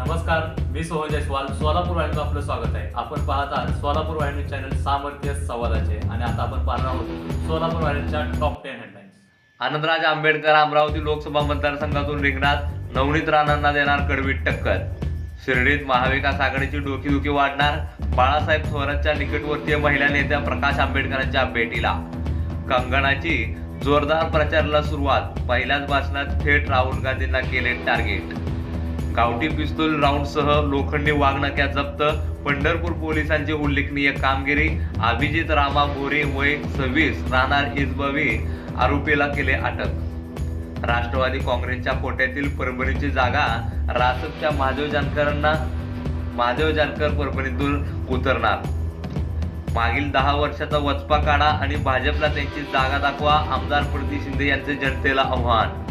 नमस्कार मी सोहन जयस्वाल. सोलापूर वाहिनीचं आपलं स्वागत आहे. आपण पाहत आहात सोलापूर वाहिनी चॅनल सामर्थ्य संवादाचे आणि आता आपण पाहणार आहोत सोलापूर वाहिनीच्या top ten headlines Anandraj Ambedkar Amravati Lok Sabha मतदारसंघातून रिंगणात नवनीत राणांना देणार कडवीत टक्कर. शिर्डीत महाविकास आघाडीची डोकीदुखी वाढणार. बाळासाहेब थोरातच्या निकटवर्तीय महिला नेत्या प्रकाश आंबेडकरांच्या भेटीला. कंगनाची जोरदार प्रचाराला सुरुवात. पहिल्याच भाषणात थेट राहुल गांधींना केले टार्गेट. गावठी पिस्तूल राऊंडसह लोखंडी वाघनक्या जप्त पंढरपूर पोलिसांची उल्लेखनीय कामगिरी अभिजित रामा बोरे वय सव्वीस राहणार इजबवी आरोपीला केले अटक. राष्ट्रवादी काँग्रेसच्या कोट्यातील परभणीची जागा रासपच्या महादेव जानकरांना महादेव जानकर परभणीतून उतरणार. मागील दहा वर्षाचा वचपा काढा आणि भाजपला त्यांची जागा दाखवा आमदार प्रदीप शिंदे यांचे जनतेला आव्हान.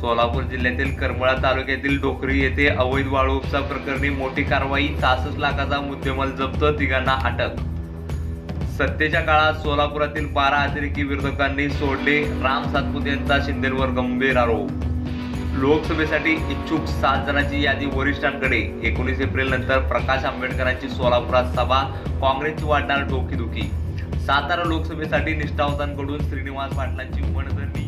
सोलापूर जिल्ह्यातील करमळा तालुक्यातील डोकरी येथे अवैध वाळू उपसा प्रकरणी मोठी कारवाई सहासष्ट लाखाचा मुद्देमाल जप्त तिघांना अटक. सत्तेच्या काळात सोलापुरातील बारा अतिरेकी विरोधकांनी सोडले राम सातपूत यांचा शिंदेवर गंभीर आरोप. लोकसभेसाठी इच्छुक सात जणांची यादी वरिष्ठांकडे. एकोणीस एप्रिल नंतर प्रकाश आंबेडकरांची सोलापुरात सभा काँग्रेसची वाढणार डोकीदुखी. सातारा लोकसभेसाठी निष्ठावतांकडून श्रीनिवास पाटलांची मनधरणी.